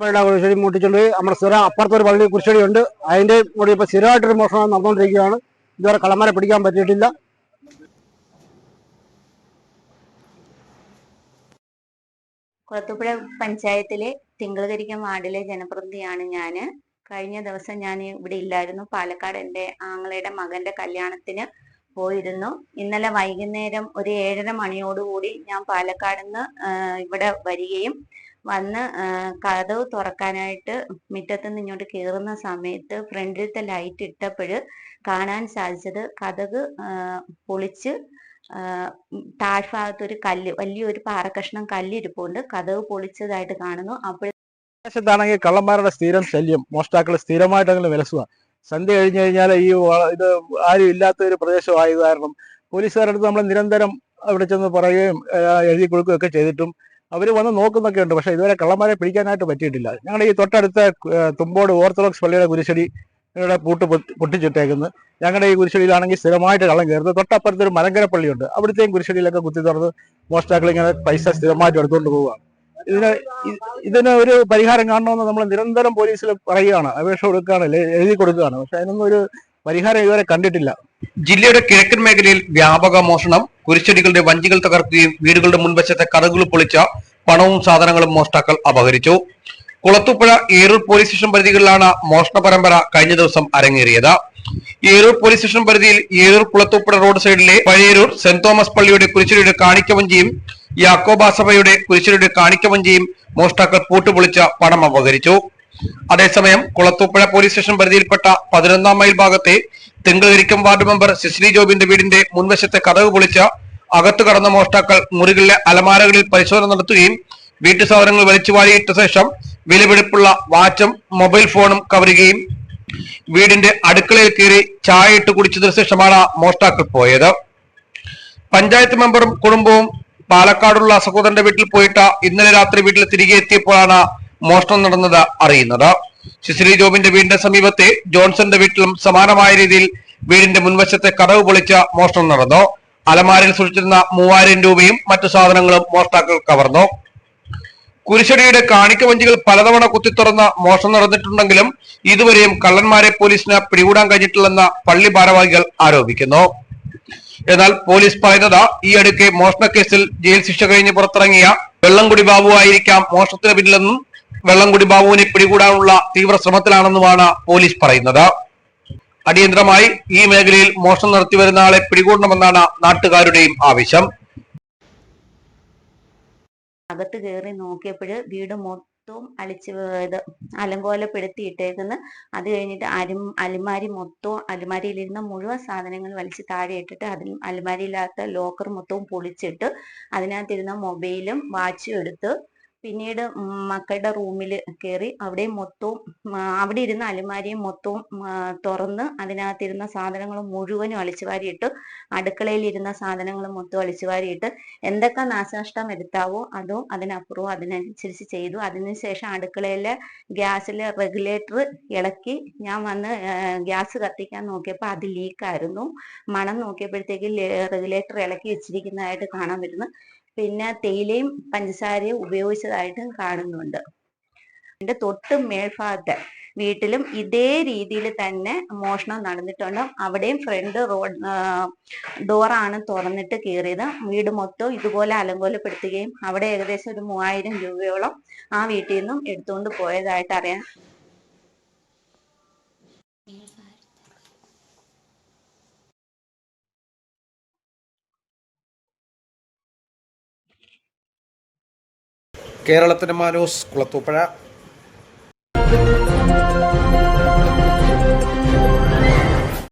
കുരിശടി മുട്ടിച്ചുകൊണ്ട് നമ്മുടെ സ്ഥിരം അപ്പുറത്തൊരു പള്ളി കുരിശടി ഉണ്ട് അതിന്റെ കൂടി ഇപ്പൊ സ്ഥിരമായിട്ടൊരു മോഷണം നടന്നുകൊണ്ടിരിക്കുകയാണ്. ഇതുവരെ കളമാരെ പിടിക്കാൻ പറ്റിയിട്ടില്ല. കുളത്തൂപ്പുഴ പഞ്ചായത്തിലെ തിങ്കളകരിക്കം വാർഡിലെ ജനപ്രതിനിധിയാണ് ഞാൻ കഴിഞ്ഞ ദിവസം ഞാൻ ഇവിടെ ഇല്ലായിരുന്നു. പാലക്കാട് എന്റെ ആങ്ങളയുടെ മകന്റെ കല്യാണത്തിന് പോയിരുന്നു. ഇന്നലെ വൈകുന്നേരം ഒരു ഏഴര മണിയോടുകൂടി ഞാൻ പാലക്കാട് നിന്ന് ഇവിടെ വരികയും വന്ന് കതവ് തുറക്കാനായിട്ട് മുറ്റത്ത് നിന്ന് ഇങ്ങോട്ട് കയറുന്ന സമയത്ത് ഫ്രണ്ടിലത്തെ ലൈറ്റ് ഇട്ടപ്പോൾ കാണാൻ സാധിച്ചത് കതക് പൊളിച്ച് താഴ്ഭാഗത്തൊരു കല്ല് വലിയൊരു പാറക്കഷ്ണം കല്ലിരിപ്പുണ്ട്. കതവ് പൊളിച്ചതായിട്ട് കാണുന്നു. അപ്പോൾ കള്ളന്മാരുടെ സ്ഥിരം ശല്യം. മോഷ്ടാക്കൾ സ്ഥിരമായിട്ടെങ്കിലും വിലസുക സന്ധ്യ കഴിഞ്ഞു കഴിഞ്ഞാൽ ഈ ഇത് ആരും ഇല്ലാത്ത ഒരു പ്രദേശമായത് കാരണം പോലീസുകാരുടെ അടുത്ത് നമ്മൾ നിരന്തരം അവിടെ ചെന്ന് പറയുകയും എഴുതി കൊടുക്കുകയും ഒക്കെ ചെയ്തിട്ടും അവർ വന്ന് നോക്കുന്നൊക്കെ ഉണ്ട്. പക്ഷേ ഇതുവരെ കള്ളന്മാരെ പിടിക്കാനായിട്ട് പറ്റിയിട്ടില്ല. ഞങ്ങളുടെ ഈ തൊട്ടടുത്ത തുമ്പോട് ഓർത്തഡോക്സ് പള്ളിയുടെ കുരിശടി ഇവിടെ പൂട്ട് പൊട്ടി- പൊട്ടിച്ചിട്ടേക്കുന്നത് ഞങ്ങളുടെ ഈ കുരിശടിയിലാണെങ്കിൽ സ്ഥിരമായിട്ട് കള്ളം കയറുന്നത് തൊട്ടപ്പുറത്ത് ഒരു മലങ്കര പള്ളിയുണ്ട്. അവിടുത്തെയും കുരിശടിയിലൊക്കെ കുത്തി തുറന്ന് മോഷ്ടാക്കൾ ഇങ്ങനെ പൈസ സ്ഥിരമായിട്ട് എടുത്തുകൊണ്ട് പോവുകയാണ്. ഇതിന് ഇതിന് ഒരു പരിഹാരം കാണണമെന്ന് നമ്മൾ നിരന്തരം പോലീസിൽ പറയുകയാണ്. അപേക്ഷ കൊടുക്കുകയാണ് എഴുതി കൊടുക്കുകയാണ്. പക്ഷെ അതിനൊന്നും ഒരു പരിഹാരം ഇതുവരെ കണ്ടിട്ടില്ല. ജില്ലയുടെ കിഴക്കൻ മേഖലയിൽ വ്യാപക മോഷണം. കുരിശടികളുടെ വഞ്ചികൾ തകർക്കുകയും വീടുകളുടെ മുൻവശത്തെ കഥകൾ പൊളിച്ച പണവും സാധനങ്ങളും മോഷ്ടാക്കൾ അപഹരിച്ചു. കുളത്തുപ്പുഴ ഏരൂർ പോലീസ് സ്റ്റേഷൻ പരിധികളിലാണ് മോഷണ പരമ്പര കഴിഞ്ഞ ദിവസം അരങ്ങേറിയത്. ഏരൂർ പോലീസ് സ്റ്റേഷൻ പരിധിയിൽ ഏരൂർ കുളത്തുപ്പുഴ റോഡ് സൈഡിലെ പഴയരൂർ സെന്റ് തോമസ് പള്ളിയുടെ കുരിശിലൂടെ കാണിക്കവഞ്ചിയും യാക്കോബാസഭയുടെ സഭയുടെ കുരിശടിയുടെ കാണിക്കവഞ്ചിയും മോഷ്ടാക്കൾ പൂട്ടുപൊളിച്ച പണം അപഹരിച്ചു. അതേസമയം കുളത്തൂപ്പുഴ പോലീസ് സ്റ്റേഷൻ പരിധിയിൽപ്പെട്ട പതിനൊന്നാം മൈൽ ഭാഗത്തെ തിങ്കളരിക്കം വാർഡ് മെമ്പർ സിസ്ലി ജോബിന്റെ വീടിന്റെ മുൻവശത്തെ കതവ് പൊളിച്ച അകത്തു കടന്ന മോഷ്ടാക്കൾ മുറികളിലെ അലമാരകളിൽ പരിശോധന നടത്തുകയും വീട്ടു സാധനങ്ങൾ വലിച്ചു വാരിയിട്ട ശേഷം വിലപിടിപ്പുള്ള വാച്ചും മൊബൈൽ ഫോണും കവരുകയും വീടിന്റെ അടുക്കളയിൽ കയറി ചായ ഇട്ട് കുടിച്ചതിനു ശേഷമാണ് മോഷ്ടാക്കൾ പോയത്. പഞ്ചായത്ത് മെമ്പറും കുടുംബവും പാലക്കാടുള്ള സഹോദരന്റെ വീട്ടിൽ പോയിട്ട് ഇന്നലെ രാത്രി വീട്ടിൽ തിരികെ എത്തിയപ്പോഴാണ് മോഷണം നടന്നത് അറിയുന്നത്. ശിശ്രീ ജോബിന്റെ വീടിന്റെ സമീപത്തെ ജോൺസന്റെ വീട്ടിലും സമാനമായ രീതിയിൽ വീടിന്റെ മുൻവശത്തെ കടവ് പൊളിച്ച മോഷണം നടന്നു. അലമാരയിൽ സൂക്ഷിച്ചിരുന്ന മൂവായിരം രൂപയും മറ്റു സാധനങ്ങളും മോഷ്ടാക്കൾ കവർന്നു. കുരിശടിയുടെ കാണിക്ക വഞ്ചികൾ പലതവണ കുത്തിത്തുറന്ന് മോഷണം നടന്നിട്ടുണ്ടെങ്കിലും ഇതുവരെയും കള്ളന്മാരെ പോലീസിന് പിടികൂടാൻ കഴിഞ്ഞിട്ടില്ലെന്ന് പള്ളി ഭാരവാഹികൾ ആരോപിക്കുന്നു. എന്നാൽ പോലീസ് പറയുന്നത് ഈ അടുക്കെ കേസിൽ ജയിൽ ശിക്ഷ കഴിഞ്ഞ് പുറത്തിറങ്ങിയ വെള്ളംകുടി ബാബു ആയിരിക്കാം മോഷണത്തിന് പിന്നിലെന്നും വെള്ളംകുടി ബാബുവിനെ പിടികൂടാനുള്ള തീവ്ര ശ്രമത്തിലാണെന്നുമാണ് പോലീസ് പറയുന്നത്. അടിയന്തരമായി ഈ മേഖലയിൽ മോഷണം നടത്തിവരുന്ന ആളെ പിടികൂടണമെന്നാണ് നാട്ടുകാരുടെയും ആവശ്യം. അകത്ത് കയറി നോക്കിയപ്പോൾ വീട് മൊത്തവും അളിച്ച് ഇത് അത് കഴിഞ്ഞിട്ട് അരും അലിമാരി മൊത്തവും അലിമാരിയിലിരുന്ന മുഴുവൻ സാധനങ്ങൾ വലിച്ച് താഴെ ഇട്ടിട്ട് അതിൽ അലിമാരിയില്ലാത്ത ലോക്കർ മൊത്തവും പൊളിച്ചിട്ട് അതിനകത്തിരുന്ന മൊബൈലും വാച്ചും എടുത്ത് പിന്നീട് മക്കളുടെ റൂമിൽ കയറി അവിടെ മൊത്തവും അവിടെ ഇരുന്ന അലമാരിയും മൊത്തവും തുറന്ന് അതിനകത്തിരുന്ന സാധനങ്ങൾ മുഴുവനും അളിച്ചു വാരിയിട്ട് അടുക്കളയിൽ ഇരുന്ന സാധനങ്ങൾ മൊത്തം അളിച്ചു വാരിയിട്ട് എന്തൊക്കെ നാശനഷ്ടം വരുത്താവോ അതോ അതിനപ്പുറവും അതിനനുസരിച്ച് ചെയ്തു. അതിനുശേഷം അടുക്കളയിലെ ഗ്യാസിലെ റെഗുലേറ്റർ ഇളക്കി ഞാൻ വന്ന് ഗ്യാസ് കത്തിക്കാൻ നോക്കിയപ്പോൾ അത് ലീക്കായിരുന്നു. മണം നോക്കിയപ്പോഴത്തേക്ക് റെഗുലേറ്റർ ഇളക്കി വെച്ചിരിക്കുന്നതായിട്ട് കാണാൻ പറ്റുന്നു. പിന്നെ തേയിലയും പഞ്ചസാരയും ഉപയോഗിച്ചതായിട്ട് കാണുന്നുണ്ട്. എന്റെ തൊട്ട് മേൽഭാഗത്ത് വീട്ടിലും ഇതേ രീതിയിൽ തന്നെ മോഷണം നടന്നിട്ടുണ്ട്. അവിടെയും ഫ്രണ്ട് റോഡ് ഡോറാണ് തുറന്നിട്ട് കയറിയത് വീട് മൊത്തം ഇതുപോലെ അലങ്കോലപ്പെടുത്തുകയും അവിടെ ഏകദേശം ഒരു മൂവായിരം രൂപയോളം ആ വീട്ടിൽ നിന്നും എടുത്തുകൊണ്ട് പോയതായിട്ട് അറിയാം കേരളത്തിന് മാനൂസ് കുളത്തൂപ്പുഴ.